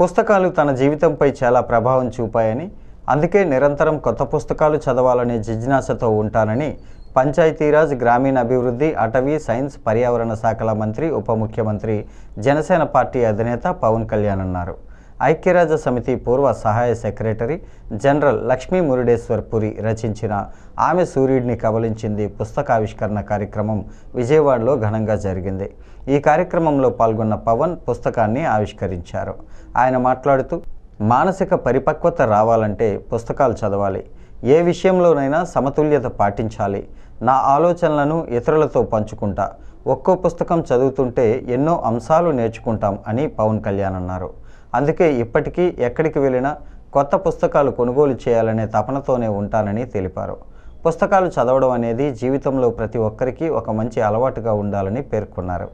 పుస్తకాలు తన జీవితంపై చాలా ప్రభావం చూపాయని అందుకే నిరంతరం కొత్త పుస్తకాలు చదవాలనే జిజ్ఞాసతో ఉంటానని పంచాయతీరాజ్ గ్రామీణాభివృద్ధి అటవీ సైన్స్ పర్యావరణ శాఖల మంత్రి ఉప ముఖ్యమంత్రి జనసేన పార్టీ అధినేత పవన్ కళ్యాణ్ అన్నారు. ఐక్యరాజ్య సమితి పూర్వ సహాయ సెక్రటరీ జనరల్ లక్ష్మీ మురుడేశ్వర్ పురి రచించిన ఆమె సూర్యుడిని కబలించింది పుస్తకావిష్కరణ కార్యక్రమం విజయవాడలో ఘనంగా జరిగింది. ఈ కార్యక్రమంలో పాల్గొన్న పవన్ పుస్తకాన్ని ఆవిష్కరించారు. ఆయన మాట్లాడుతూ మానసిక పరిపక్వత రావాలంటే పుస్తకాలు చదవాలి. ఏ విషయంలోనైనా సమతుల్యత పాటించాలి. నా ఆలోచనలను ఇతరులతో పంచుకుంటా. ఒక్కో పుస్తకం చదువుతుంటే ఎన్నో అంశాలు నేర్చుకుంటాం అని పవన్ కళ్యాణ్ అన్నారు. అందుకే ఇప్పటికీ ఎక్కడికి వెళ్ళినా కొత్త పుస్తకాలు కొనుగోలు చేయాలనే తపనతోనే ఉంటానని తెలిపారు. పుస్తకాలు చదవడం అనేది జీవితంలో ప్రతి ఒక్కరికి ఒక మంచి అలవాటుగా ఉండాలని పేర్కొన్నారు.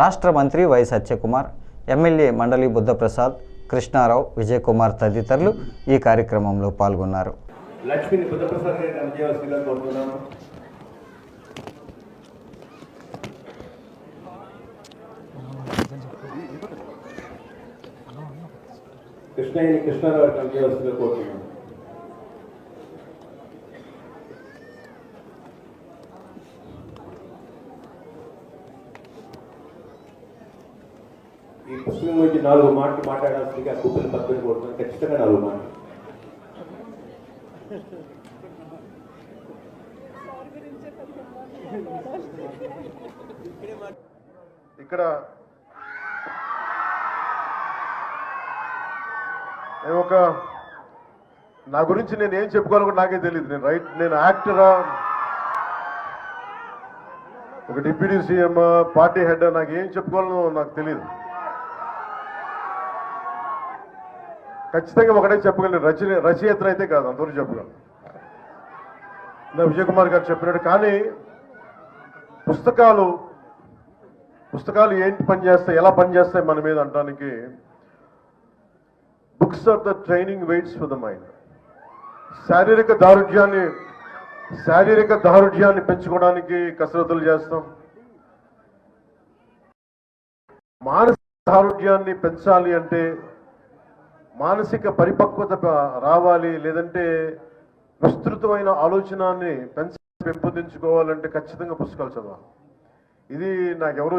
రాష్ట్ర మంత్రి వై సత్యకుమార్ ఎమ్మెల్యే మండలి బుద్ధప్రసాద్ కృష్ణారావు విజయకుమార్ తదితరులు ఈ కార్యక్రమంలో పాల్గొన్నారు. లక్ష్మిని బుద్ధప్రసాద్ కృష్ణయ్యని కృష్ణారావు గారికి కోరుతున్నాను ఈ పుస్తకం గురించి నాలుగు మాటలు మాట్లాడాల్సిందిగా కుప్పలు పక్కన కోరుతున్నాను ఖచ్చితంగా నాలుగు మాటలు ఇక్కడ నేను ఒక నా గురించి నేను ఏం చెప్పుకోవాలో కూడా నాకే తెలియదు నేను రైట్ నేను యాక్టరా ఒక డిప్యూటీ సీఎం పార్టీ హెడ్ నాకు ఏం చెప్పుకోవాలో నాకు తెలియదు ఖచ్చితంగా ఒకటే చెప్పగలను రచన రచయిత్ర అయితే కాదు అందరూ చెప్పగలను. నా విజయ్ కుమార్ గారు చెప్పినట్టు. కానీ పుస్తకాలు పుస్తకాలు ఏంటి పనిచేస్తాయి ఎలా పనిచేస్తాయి మన మీద అంటానికి books are the training weights for the mind శారీరక దారుఢ్యాన్ని శారీరక దారుఢ్యాన్ని పెంచుకోవడానికి కసరత్తులు చేస్తాం. మానసిక దారుఢ్యాన్ని పెంచాలి అంటే మానసిక పరిపక్వత రావాలి లేదంటే విస్తృతమైన ఆలోచనాన్ని పెంచ పెంపొందించుకోవాలంటే ఖచ్చితంగా పుస్తకాలు చదవాలి. ఇది నాకెవరో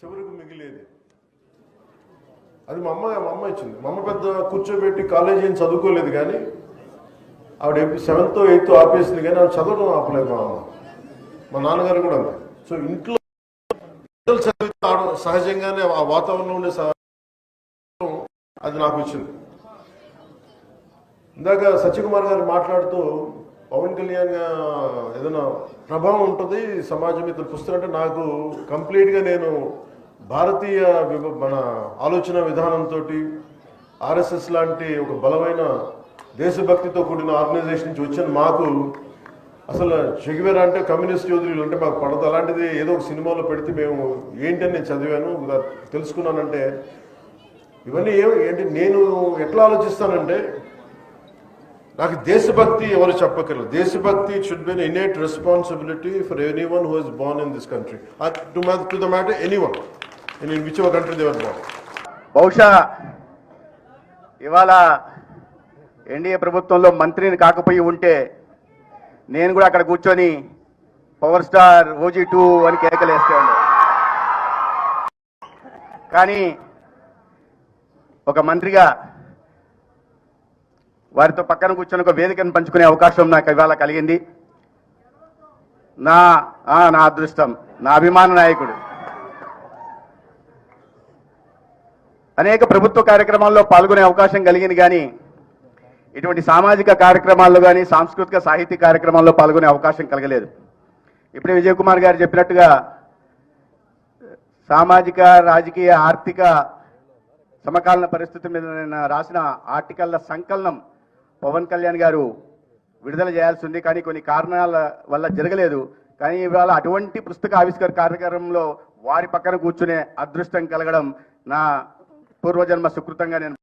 చివరికి మిగిలేది. అది మా అమ్మ మా అమ్మ ఇచ్చింది. మా అమ్మ పెద్ద కూర్చోబెట్టి కాలేజీ ఏం చదువుకోలేదు కానీ ఆవిడ సెవెంత్ ఎయిత్ ఆపేసింది కానీ ఆవిడ చదవడం ఆపలేదు మా అమ్మ. మా నాన్నగారు కూడా అంతే సో ఇంట్లో చదివితే సహజంగానే ఆ వాతావరణంలో ఉండే అది నాకు ఇచ్చింది. ఇందాక సత్యకుమార్ గారు మాట్లాడుతూ పవన్ కళ్యాణ్ ఏదైనా ప్రభావం ఉంటుంది సమాజం ఇతను పుస్తకం అంటే నాకు కంప్లీట్గా నేను భారతీయ విభ- మన ఆలోచన విధానంతో ఆర్ఎస్ఎస్ లాంటి ఒక బలమైన దేశభక్తితో కూడిన ఆర్గనైజేషన్ నుంచి వచ్చిన. మాకు అసలు షెగివేరా అంటే కమ్యూనిస్ట్ యోధులు అంటే మాకు పడదు. అలాంటిది ఏదో ఒక సినిమాలో పెడితే మేము ఏంటని నేను చదివాను. తెలుసుకున్నానంటే ఇవన్నీ ఏం ఏంటి నేను ఎట్లా ఆలోచిస్తానంటే నాకు దేశభక్తి ఎవరు చెప్పగలరు దేశభక్తి should be innate responsibility for anyone who is born in this country to to the matter anyone in whichever country they're born బహుశా ఇవాళ ఎన్డీఏ ప్రభుత్వంలో మంత్రిని కాకపోయి ఉంటే నేను కూడా అక్కడ కూర్చొని పవర్ స్టార్ ఓజీ టూ అని కేకలేస్తే కానీ ఒక మంత్రిగా వారితో పక్కన కూర్చొని ఒక వేదికను పంచుకునే అవకాశం నాకు ఇవాళ కలిగింది. నా నా అదృష్టం నా అభిమాన నాయకుడు. అనేక ప్రభుత్వ కార్యక్రమాల్లో పాల్గొనే అవకాశం కలిగింది కానీ ఇటువంటి సామాజిక కార్యక్రమాల్లో కానీ సాంస్కృతిక సాహిత్య కార్యక్రమాల్లో పాల్గొనే అవకాశం కలగలేదు. ఇప్పుడే విజయ్ కుమార్ గారు చెప్పినట్టుగా సామాజిక రాజకీయ ఆర్థిక సమకాలీన పరిస్థితి మీద నేను రాసిన ఆర్టికల్ల సంకలనం పవన్ కళ్యాణ్ గారు విడుదల చేయాల్సి ఉంది కానీ కొన్ని కారణాల వల్ల జరగలేదు. కానీ ఇవాళ అటువంటి పుస్తక ఆవిష్కర కార్యక్రమంలో వారి పక్కన కూర్చునే అదృష్టం కలగడం నా పూర్వజన్మ సుకృతంగా నేను